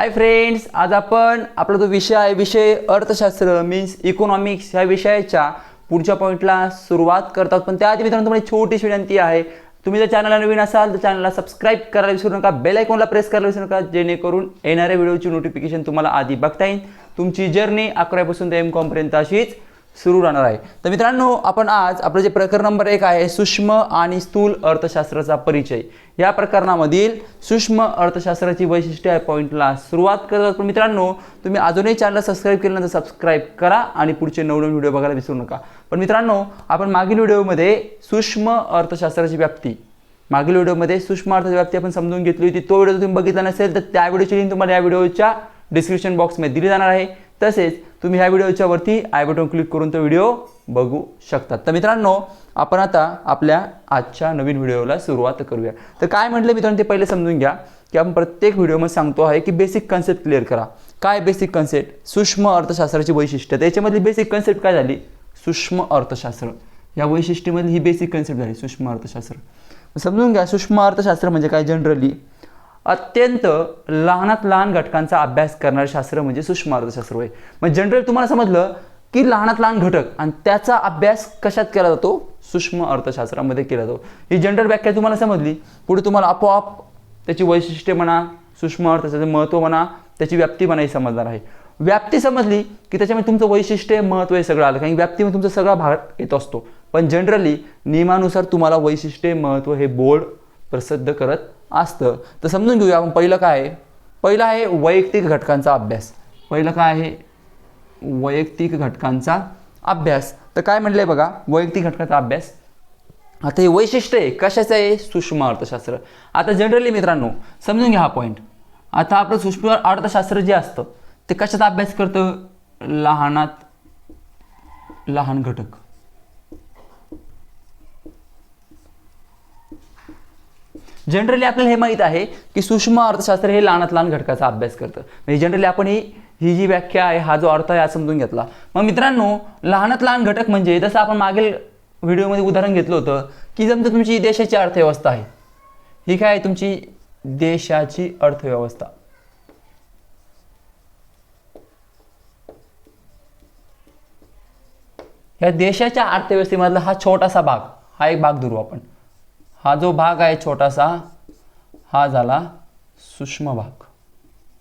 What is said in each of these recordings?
Hi friends आज आपण आपला जो विषय आहे विषय अर्थशास्त्र मीन्स इकॉनॉमिक्स ह्या विषयाच्या पुढच्या पॉईंटला सुरुवात करतात पण त्याआधी मित्रांनो तुम्हाला छोटीशी विनंती आहे. तुम्ही जर चॅनलला नवीन असाल तर चॅनलला सबस्क्राईब करायला विसरू नका. बेल आयकॉनला प्रेस करायला विसरू नका जेणेकरून येणाऱ्या व्हिडिओची नोटिफिकेशन तुम्हाला आधी बघता येईल. तुमची जर्नी अकरापासून ते एम कॉमपर्यंत अशीच सुरू राहणार आहे. तर मित्रांनो आपण आज आपलं जे प्रकरण नंबर एक आहे सूक्ष्म आणि स्थूल अर्थशास्त्राचा परिचय. या प्रकरणामधील सूक्ष्म अर्थशास्त्राची वैशिष्ट्ये या पॉईंटला सुरुवात करत आहोत. पण मित्रांनो तुम्ही अजूनही चॅनल सबस्क्राईब केलं तर सबस्क्राईब करा आणि पुढचे नवनवीन व्हिडिओ बघायला विसरू नका. पण मित्रांनो आपण मागील व्हिडिओमध्ये सूक्ष्म अर्थशास्त्राची व्याप्ती मागील व्हिडिओमध्ये सूक्ष्म अर्थाची व्याप्ती आपण समजून घेतली होती. तो व्हिडिओ तुम्ही बघितला नसेल तर त्या व्हिडिओची लिंक तुम्हाला या व्हिडिओच्या डिस्क्रिप्शन बॉक्समध्ये दिली जाणार आहे. तसेच तुम्ही ह्या व्हिडिओच्या वरती आय बटन क्लिक करून तो व्हिडिओ बघू शकतात. तर मित्रांनो आपण आता आपल्या आजच्या नवीन व्हिडिओला सुरुवात करूया. तर काय म्हटलं मित्रांनो ते पहिले समजून घ्या की आपण प्रत्येक व्हिडिओमध्ये सांगतो आहे की बेसिक कन्सेप्ट क्लिअर करा. काय बेसिक कन्सेप्ट सूक्ष्म अर्थशास्त्राची वैशिष्ट्य. त्याच्यामधली बेसिक कन्सेप्ट काय झाली? सूक्ष्म अर्थशास्त्र. या वैशिष्ट्यमधली ही बेसिक कन्सेप्ट झाली सूक्ष्म अर्थशास्त्र. समजून घ्या सूक्ष्म अर्थशास्त्र म्हणजे काय जनरली अत्यंत लहानात लहान घटकांचा अभ्यास करणारं शास्त्र म्हणजे सूक्ष्म अर्थशास्त्र होय. मग जनरल तुम्हाला समजलं की लहानात लहान घटक आणि त्याचा अभ्यास कशात केला जातो? सूक्ष्म अर्थशास्त्रामध्ये केला जातो. ही जनरल व्याख्या तुम्हाला समजली. पुढे तुम्हाला आपोआप त्याची वैशिष्ट्ये म्हणा सूक्ष्म अर्थशास्त्राचं महत्त्व म्हणा त्याची व्याप्ती म्हणा हे समजणार आहे. व्याप्ती समजली की त्याच्यामध्ये तुमचं वैशिष्ट्य महत्त्व हे सगळं आलं. कारण व्याप्तीमध्ये तुमचा सगळा भाग येत असतो. पण जनरली नियमानुसार तुम्हाला वैशिष्ट्य महत्त्व हे बोर्ड प्रसिद्ध करत असतं. तर समजून घेऊया आपण पहिलं काय आहे? पहिलं आहे वैयक्तिक घटकांचा अभ्यास. पहिलं काय आहे? वैयक्तिक घटकांचा अभ्यास. तर काय म्हटलंय बघा? वैयक्तिक घटकांचा अभ्यास. आता हे वैशिष्ट्य आहे. कशाचं आहे? सूक्ष्म अर्थशास्त्र. आता जनरली मित्रांनो समजून घ्या हा पॉईंट आता आपलं सूक्ष्म अर्थशास्त्र जे असतं ते कशाचा अभ्यास करतं? लहानात लहान घटक. जनरली आपल्याला हे माहीत आहे की सूक्ष्म अर्थशास्त्र हे लहानात लहान घटकाचा अभ्यास करतं. म्हणजे जनरली आपण ही ही जी व्याख्या आहे हा जो अर्थ आहे हा समजून घेतला. मग मित्रांनो लहानात लहान घटक म्हणजे जसं आपण मागील व्हिडिओमध्ये उदाहरण घेतलं होतं की जमतं तुमची देशाची अर्थव्यवस्था आहे ही काय आहे तुमची? देशाची अर्थव्यवस्था. या देशाच्या अर्थव्यवस्थेमधला हा छोटासा भाग हा एक भाग धरू आपण. हा जो भाग आहे छोटासा हा झाला सूक्ष्म भाग.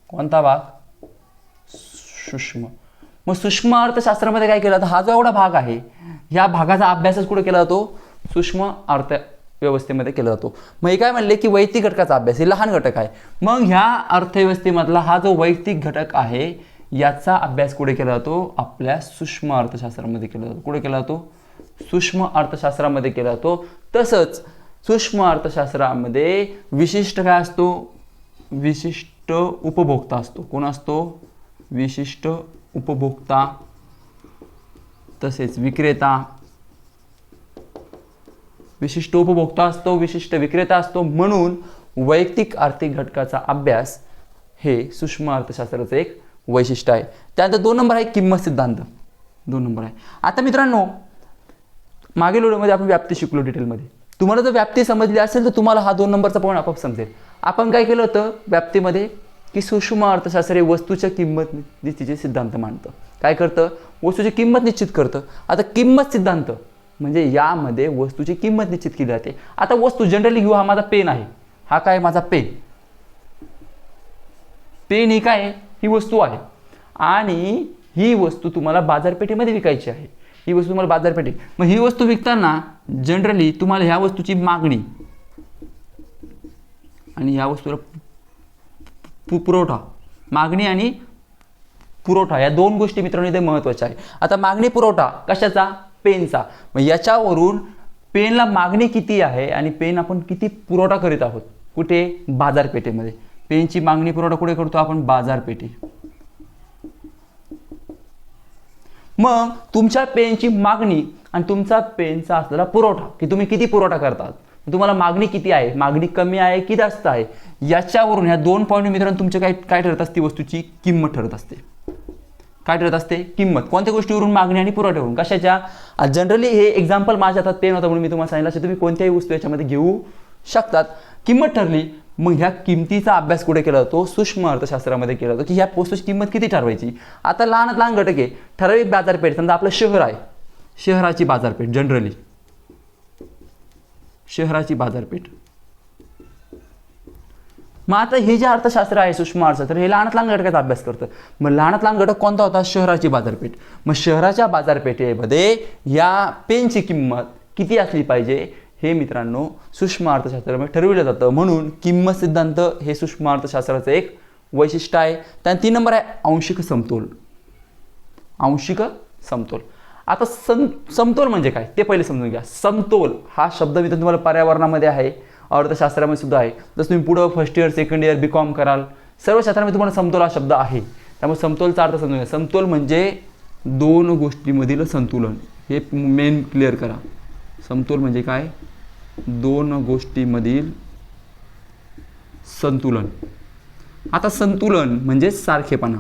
कोणता भाग? सूक्ष्म. मग सूक्ष्म अर्थशास्त्रामध्ये काय केलं तर हा जो एवढा भाग आहे या भागाचा अभ्यासच कुठे केला जातो? सूक्ष्म अर्थ व्यवस्थेमध्ये केला जातो. मग हे काय म्हणले की वैयक्तिक घटकाचा अभ्यास हे लहान घटक आहे. मग ह्या अर्थव्यवस्थेमधला हा जो वैयक्तिक घटक आहे याचा अभ्यास कुठे केला जातो? आपल्या सूक्ष्म अर्थशास्त्रामध्ये केला जातो. कुठे केला जातो? सूक्ष्म अर्थशास्त्रामध्ये केला जातो. तसंच सूक्ष्म अर्थशास्त्रामध्ये विशिष्ट काय असतो? विशिष्ट उपभोक्ता असतो. कोण असतो? विशिष्ट उपभोक्ता. तसेच विक्रेता. विशिष्ट उपभोक्ता असतो विशिष्ट विक्रेता असतो. म्हणून वैयक्तिक आर्थिक घटकाचा अभ्यास हे सूक्ष्म अर्थशास्त्राचं एक वैशिष्ट्य आहे. त्यानंतर दोन नंबर आहे किंमत सिद्धांत. दोन नंबर आहे. आता मित्रांनो मागील व्हिडिओमध्ये आपण व्याप्ती शिकलो डिटेलमध्ये तुम्हाला जर व्याप्ती समजली असेल तर तुम्हाला हा दोन नंबरचा पॉईंट आपोआप समजेल. आपण काय केलं होतं? व्याप्तीमध्ये की सूक्ष्म अर्थशास्त्र हे वस्तूच्या किंमत निश्चितीचे सिद्धांत मांडतं. काय करतं? वस्तूची किंमत निश्चित करतं. आता किंमत सिद्धांत म्हणजे यामध्ये वस्तूची किंमत निश्चित केली जाते. आता वस्तू जनरली घेऊ हा माझा पेन आहे. हा काय माझा पेन. पेन ही काय ही वस्तू आहे. आणि ही वस्तू तुम्हाला बाजारपेठेमध्ये विकायची आहे. ही वस्तू तुम्हाला बाजारपेठे मग ही वस्तू विकताना जनरली तुम्हाला ह्या वस्तूची मागणी आणि ह्या वस्तूला पुरवठा मागणी आणि पुरवठा या दोन गोष्टी मित्रांनो इथे महत्त्वाच्या आहे आता मागणी पुरवठा कशाचा? पेनचा. मग याच्यावरून पेनला मागणी किती आहे आणि पेन आपण किती पुरवठा करीत आहोत? कुठे? बाजारपेठेमध्ये. पेनची मागणी पुरवठा कुठे करतो आपण? बाजारपेठे. मग तुमच्या पेनची मागणी आणि तुमचा पेनचा असलेला पुरवठा की तुम्ही किती पुरवठा करतात? तुम्हाला मागणी किती आहे? मागणी कमी आहे की जास्त आहे? याच्यावरून ह्या दोन पॉईंट मित्रांनो तुमच्या काय काय ठरत असते वस्तूची? किंमत ठरत असते. काय ठरत असते? किंमत. कोणत्या गोष्टीवरून मागणी आणि पुरवठ्यावरून? कशाच्या? जनरली हे एक्झाम्पल माझ्या हातात पेन होता म्हणून मी तुम्हाला सांगितलं असेल तुम्ही कोणत्याही वस्तू याच्यामध्ये घेऊ शकतात. किंमत ठरली मग ह्या किमतीचा अभ्यास कुठे केला जातो? सूक्ष्म अर्थशास्त्रामध्ये केला जातो. की ह्या वस्तूची किंमत किती ठरवायची? आता लहानात लहान घटक. आहे ठराविक बाजारपेठ समजा आपलं शहर आहे. शहराची बाजारपेठ जनरली शहराची बाजारपेठ. मग आता हे जे अर्थशास्त्र आहे सूक्ष्म अर्थशास्त्र हे लहानात लहान घटकाचा अभ्यास करतं. मग लहानात लहान घटक कोणता होता? शहराची बाजारपेठ. मग शहराच्या बाजारपेठेमध्ये या पेनची किंमत किती असली पाहिजे? हे मित्रांनो सूक्ष्म अर्थशास्त्रामध्ये ठरविलं जातं. म्हणून किंमत सिद्धांत हे सूक्ष्म अर्थशास्त्राचं एक वैशिष्ट्य आहे. त्यानंतर तीन नंबर आहे आंशिक समतोल. आंशिक समतोल. आता सं समतोल म्हणजे काय? ते पहिले समजून घ्या. समतोल हा शब्द मी तुम्हाला पर्यावरणामध्ये आहे अर्थशास्त्रामध्ये सुद्धा आहे. जसं तुम्ही पुढं first year second year B com कराल सर्व क्षेत्रामध्ये तुम्हाला समतोल हा शब्द आहे. त्यामुळे समतोलचा अर्थ समजून घ्या. समतोल म्हणजे दोन गोष्टीमधील संतुलन. हे मेन क्लिअर करा. समतोल म्हणजे काय? दोन गोष्टीमधील संतुलन. आता संतुलन म्हणजे सारखेपणा.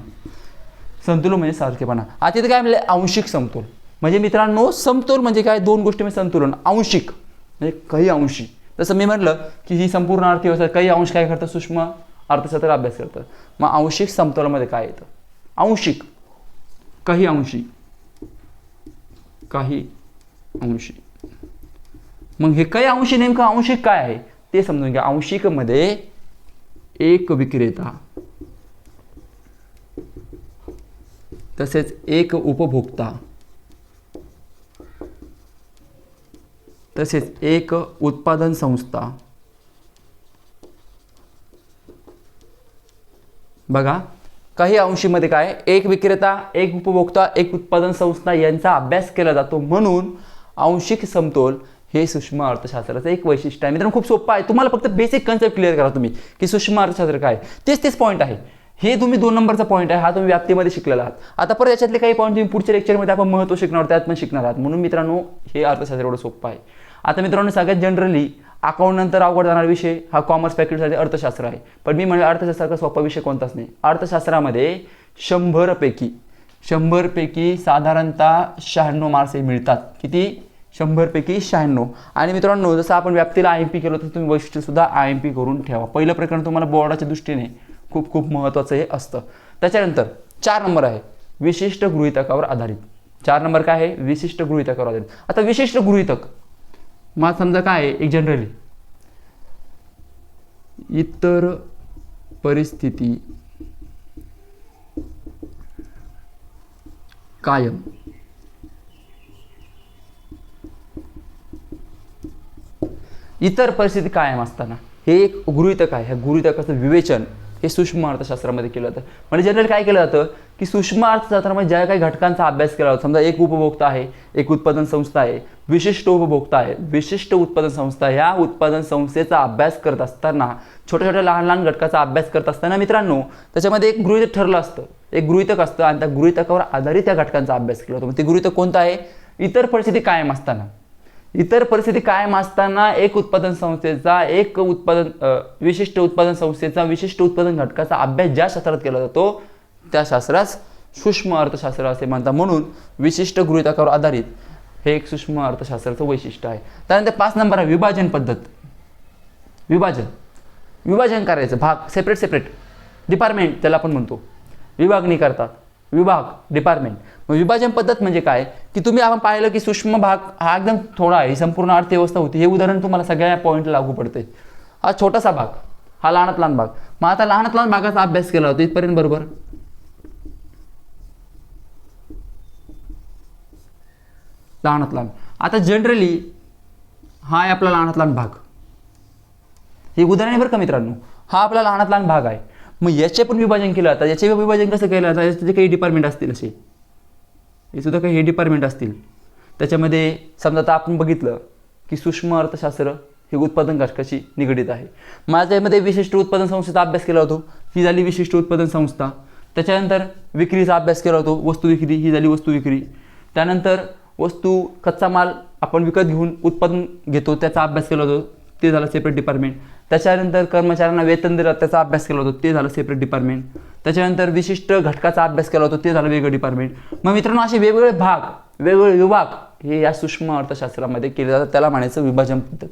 संतुलन म्हणजे सारखेपणा. आता इथे काय म्हणले? आंशिक समतोल. म्हणजे मित्रांनो समतोल म्हणजे काय? दोन गोष्टीमध्ये म्हणजे संतुलन. आंशिक म्हणजे काही अंशी. जसं मी म्हटलं की ही संपूर्ण अर्थव्यवस्था काही अंश काय करतं? सूक्ष्म अर्थशास्त्र अभ्यास करतं. मग आंशिक समतोलामध्ये काय येतं? आंशिक. काही अंशी. काही अंशी. मग हे काही अंशी नेमकं आंशिक काय आहे? ते समजून घ्या. अंशिकमध्ये एक विक्रेता तसेच एक उपभोक्ता तसेच एक उत्पादन संस्था. बघा काही अंशीमध्ये काय? एक विक्रेता एक उपभोक्ता एक उत्पादन संस्था यांचा अभ्यास केला जातो. म्हणून आंशिक समतोल हे सूक्ष्म अर्थशास्त्राचं एक वैशिष्ट्य आहे. मित्रांनो खूप सोपं आहे. तुम्हाला फक्त बेसिक कन्सेप्ट क्लिअर करा तुम्ही की सूक्ष्म अर्थशास्त्र काय तेच तेच पॉईंट आहे. हे तुम्ही दोन नंबरचा पॉईंट आहे हा तुम्ही व्याप्तीमध्ये शिकलेला आहात. आता परत याच्यातले काही पॉईंट तुम्ही पुढच्या लेक्चरमध्ये आपण महत्त्व शिकणार त्यात पण शिकणार आहात. म्हणून मित्रांनो हे अर्थशास्त्र एवढं सोपं आहे. आता मित्रांनो सगळ्यात जनरली अकाउंट नंतर अवघड जाणारा विषय हा कॉमर्स फॅकल्टीसाठी अर्थशास्त्र आहे. पण मी म्हणजे अर्थशास्त्राचा सोपा विषय कोणताच नाही. अर्थशास्त्रामध्ये शंभरपैकी शंभरपैकी साधारणतः शहाण्णव मार्क्स हे मिळतात. किती? शंभरपैकी शहाण्णव. आणि मित्रांनो जसं आपण व्याप्तीला आय एम पी केलं तर तुम्ही वैशिष्ट्यसुद्धा आय एम पी करून ठेवा. पहिलं प्रकरण तुम्हाला बोर्डाच्या दृष्टीने खूप खूप महत्त्वाचं हे असतं. त्याच्यानंतर चार नंबर आहे विशिष्ट गृहितकावर आधारित. चार नंबर काय आहे? विशिष्ट गृहितकावर आधारित. आता विशिष्ट गृहितक मग समजा काय आहे? एक जनरली इतर परिस्थिती कायम. इतर परिस्थिती कायम असताना. हे एक गृहितक आहे. ह्या गृहितकाचं विवेचन हे सूक्ष्म अर्थशास्त्रामध्ये केलं जातं. म्हणजे जनरल काय केलं जातं? की सूक्ष्म अर्थशास्त्रामध्ये ज्या काही घटकांचा अभ्यास केला जातो समजा एक उपभोक्ता आहे एक उत्पादन संस्था आहे विशिष्ट उपभोक्ता आहे विशिष्ट उत्पादन संस्था ह्या उत्पादन संस्थेचा अभ्यास करत असताना छोट्या छोट्या लहान लहान घटकाचा अभ्यास करत असताना मित्रांनो त्याच्यामध्ये एक गृहितक ठरलं असतं. एक गृहितक असतं आणि त्या गृहितकावर आधारित त्या घटकांचा अभ्यास केला जातो. मग ते गृहितक कोणतं आहे? इतर परिस्थिती कायम असताना. इतर परिस्थिती कायम असताना एक उत्पादन संस्थेचा एक उत्पादन विशिष्ट उत्पादन संस्थेचा विशिष्ट उत्पादन घटकाचा अभ्यास ज्या शास्त्रात केला जातो त्या शास्त्रास सूक्ष्म अर्थशास्त्र असे म्हणतात. म्हणून विशिष्ट गृहितकावर आधारित हे एक सूक्ष्म अर्थशास्त्राचं वैशिष्ट्य आहे. त्यानंतर पाच नंबर आहे विभाजन पद्धत. विभाजन. विभाजन करायचं भाग सेपरेट सेपरेट डिपार्टमेंट त्याला आपण म्हणतो. विभागणी करतात. विभाग डिपार्टमेंट विभाजन पद्धत म्हणजे काय? की तुम्ही आपण पाहिलं की सूक्ष्म भाग हा एकदम थोडा आहे संपूर्ण अर्थव्यवस्था होती. हे उदाहरण तुम्हाला सगळ्या पॉईंटला लागू पडते हा छोटासा भाग हा लहानात लहान भाग. मग आता लहानात लहान भागाचा अभ्यास केला होता इथपर्यंत बरोबर? लहानात लहान. आता जनरली हा आहे आपला लहानात लहान भाग. हे उदाहरण आहे बरं का मित्रांनो? हा आपला लहानात लहान भाग आहे. मग याचे पण विभाजन केलं जातं याचे विभाजन कसं केलं जातं याचे काही डिपार्टमेंट असतील असे. हे सुद्धा काही हे डिपार्टमेंट असतील. त्याच्यामध्ये समजा आता आपण बघितलं की सूक्ष्म अर्थशास्त्र हे उत्पादन घटकाशी निगडीत आहे. माझ्यामध्ये विशिष्ट उत्पादन संस्थेचा अभ्यास केला होतो. ही झाली विशिष्ट उत्पादन संस्था. त्याच्यानंतर विक्रीचा अभ्यास केला होतो. वस्तू विक्री ही झाली वस्तू विक्री. त्यानंतर वस्तू कच्चा माल आपण विकत घेऊन उत्पादन घेतो त्याचा अभ्यास केला होतो. ते झालं सेपरेट डिपार्टमेंट त्याच्यानंतर कर्मचाऱ्यांना वेतन दिलं त्याचा अभ्यास केला होतो ते झालं सेपरेट डिपार्टमेंट त्याच्यानंतर विशिष्ट घटकाचा अभ्यास केला होता ते झालं वेगळं डिपार्टमेंट मग मित्रांनो असे वेगवेगळे भाग वेगवेगळे विभाग हे या सूक्ष्म अर्थशास्त्रामध्ये केले जातात त्याला म्हणायचं विभाजन पद्धत.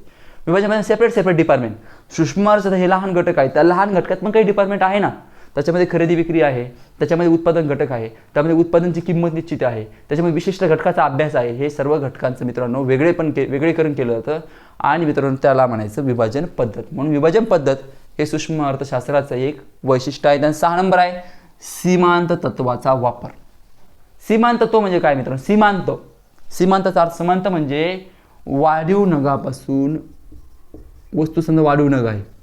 म्हणजे सेपरेट सेपरेट डिपार्टमेंट सूक्ष्म अर्थ हे लहान घटक आहे त्या लहान घटकात पण काही डिपार्टमेंट आहे ना? त्याच्यामध्ये खरेदी विक्री आहे त्याच्यामध्ये उत्पादन घटक आहे त्यामध्ये उत्पादनची किंमत निश्चित आहे त्याच्यामध्ये विशिष्ट घटकाचा अभ्यास आहे हे सर्व घटकांचं मित्रांनो वेगळे पण के वेगळेकरण केलं जातं. आणि मित्रांनो त्याला म्हणायचं विभाजन पद्धत. म्हणून विभाजन पद्धत हे सूक्ष्म अर्थशास्त्राचं एक वैशिष्ट्य आहे. आणि सहा नंबर आहे सीमांत तत्वाचा वापर. सीमांत तत्व म्हणजे काय मित्रांनो? सीमांत. सीमांताचा अर्थ समांत म्हणजे वाढीव नगापासून वस्तू समजा वाढीव नग आहे.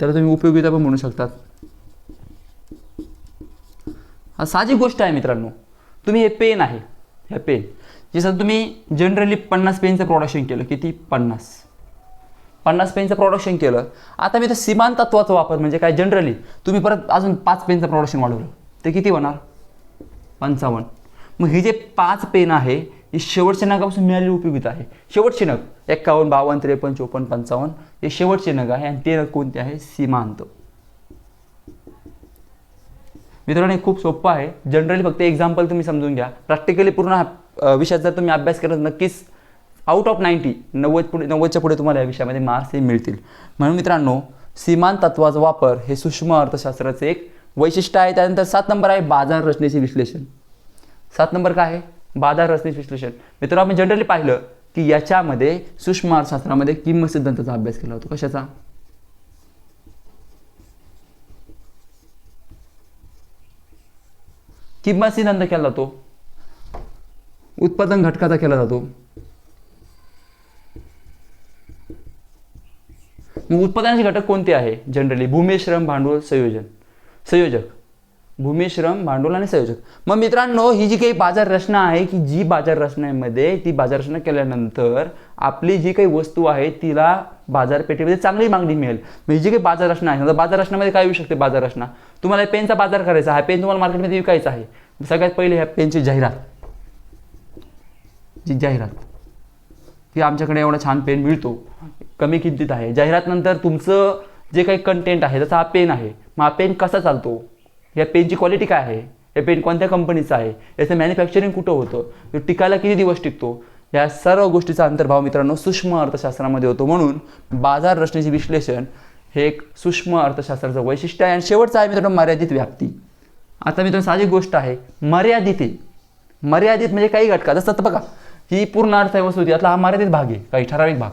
त्याला तुम्ही उपयोगिता पण म्हणू शकतात. हा साहजिक गोष्ट आहे मित्रांनो. तुम्ही हे पेन आहे हे पेन. जसं तुम्ही जनरली पन्नास पेनचं प्रोडक्शन केलं. किती? पन्नास. पन्नास पेनचं प्रोडक्शन केलं. आता मी तर सीमांत तत्वाचा वापर म्हणजे काय? जनरली तुम्ही परत अजून पाच पेनचं प्रोडक्शन वाढवलं. ते किती होणार? पंचावन्न. मग हे जे पाच पेन आहे ही शेवटच्या नगापासून मिळालेली उपयोगिता आहे. शेवटचे नग एक्कावन्न बावन्न त्रेपन्न चोपन्न पंचावन्न हे शेवटचे नग आहे आणि ते नग कोणते आहे? सीमांत. मित्रांनो हे खूप सोपं आहे. जनरली फक्त एक्झाम्पल तुम्ही समजून घ्या. प्रॅक्टिकली पूर्ण विषयात जर तुम्ही अभ्यास करत नक्कीच आउट ऑफ नाईन्टी नव्वद पुढे नव्वदच्या पुढे तुम्हाला या विषयामध्ये मार्क्स हे मिळतील. म्हणून मित्रांनो सीमांत तत्वाचा वापर हे सूक्ष्म अर्थशास्त्राचे एक वैशिष्ट्य आहे. त्यानंतर सात नंबर आहे बाजार रचनेचे विश्लेषण. सात नंबर काय आहे? बाजार रचनेचे विश्लेषण. मित्रांनो आपण जनरली पाहिलं की याच्यामध्ये सूक्ष्म अर्थशास्त्रामध्ये किंमत सिद्धांताचा अभ्यास केला होता. कशाचा? किंमत सिद्धांत केला जातो. उत्पादन घटकाचा केला जातो. मग उत्पादनाचे घटक कोणते आहे? जनरली भूमी श्रम भांडवल संयोजन. संयोजक. भूमिश्रम भांडवल आणि संयोजक. मग मित्रांनो ही जी काही बाजार रचना आहे की जी बाजार रचनेमध्ये ती बाजार रचना केल्यानंतर आपली जी काही वस्तू आहे तिला बाजारपेठेमध्ये चांगली मागणी मिळेल. मग ही जी काही बाजार रचना आहे बाजार रचनामध्ये काय येऊ शकते बाजार रचना? तुम्हाला पेनचा बाजार करायचा आहे पेन तुम्हाला मार्केटमध्ये विकायचा आहे. सगळ्यात पहिले ह्या पेनची जाहिरात. जी जाहिरात की आमच्याकडे एवढा छान पेन मिळतो कमी किमतीत आहे. जाहिरात नंतर तुमचं जे काही कंटेंट आहे जसा हा पेन आहे मग हा पेन कसा चालतो? या पेनची क्वालिटी काय आहे? हे पेन कोणत्या कंपनीचं आहे? याचं मॅन्युफॅक्चरिंग कुठं होतं? तो टिकायला किती दिवस टिकतो? या सर्व गोष्टीचा अंतर्भाव मित्रांनो सूक्ष्म अर्थशास्त्रामध्ये होतो. म्हणून बाजार रचनेचे विश्लेषण हे एक सूक्ष्म अर्थशास्त्राचं वैशिष्ट्य आहे. आणि शेवटचं आहे मित्रांनो मर्यादित व्याप्ती. आता मित्रांनो साधी गोष्ट आहे. मर्यादित. मर्यादित म्हणजे काही घटका. जसं तर बघा ही पूर्ण अर्थव्यवस्था होती. यातला हा मर्यादित भाग आहे. काही ठराविक भाग.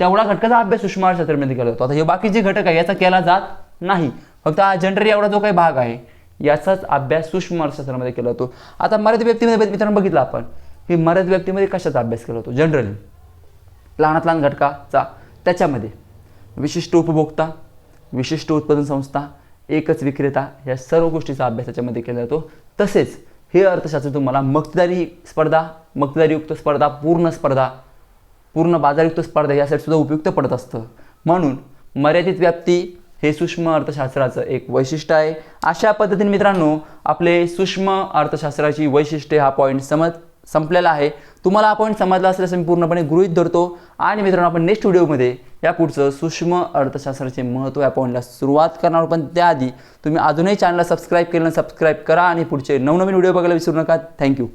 तेवढा घटकाचा अभ्यास सूक्ष्म अर्थशास्त्रामध्ये केला जातो. आता हे बाकीचे घटक आहे याचा केला जात नाही. फक्त हा जनरल एवढा जो काही भाग आहे याचाच अभ्यास सूक्ष्म अर्थशास्त्रामध्ये केला जातो. आता मर्यादित व्यक्तीमध्ये मित्रांनो बघितलं आपण. की मर्यादित व्यक्तीमध्ये कशाचा अभ्यास केला जातो? जनरली लहानात लहान घटकाचा. त्याच्यामध्ये विशिष्ट उपभोक्ता विशिष्ट उत्पादन संस्था एकच विक्रेता या सर्व गोष्टीचा अभ्यास त्याच्यामध्ये केला जातो. तसेच हे अर्थशास्त्र तुम्हाला मक्तदारी स्पर्धा मक्तदारीयुक्त स्पर्धा पूर्ण स्पर्धा पूर्ण बाजारयुक्त स्पर्धा यासाठी सुद्धा उपयुक्त पडत असतं. म्हणून मर्यादित व्याप्ती हे सूक्ष्म अर्थशास्त्राचं एक वैशिष्ट्य आहे. अशा पद्धतीने मित्रांनो आपले सूक्ष्म अर्थशास्त्राची वैशिष्ट्ये हा पॉईंट समज संपलेला आहे. तुम्हाला आपण पॉईंट समजला असल्यास मी पूर्णपणे गृहित धरतो. आणि मित्रांनो आपण नेक्स्ट व्हिडिओमध्ये या पुढचं सूक्ष्म अर्थशास्त्राचे महत्त्व या पॉईंटला सुरुवात करणार पण त्याआधी तुम्ही अजूनही चॅनलला सबस्क्राईब केलं सबस्क्राईब करा. आणि पुढचे नवनवीन व्हिडिओ बघायला विसरू नका. थँक्यू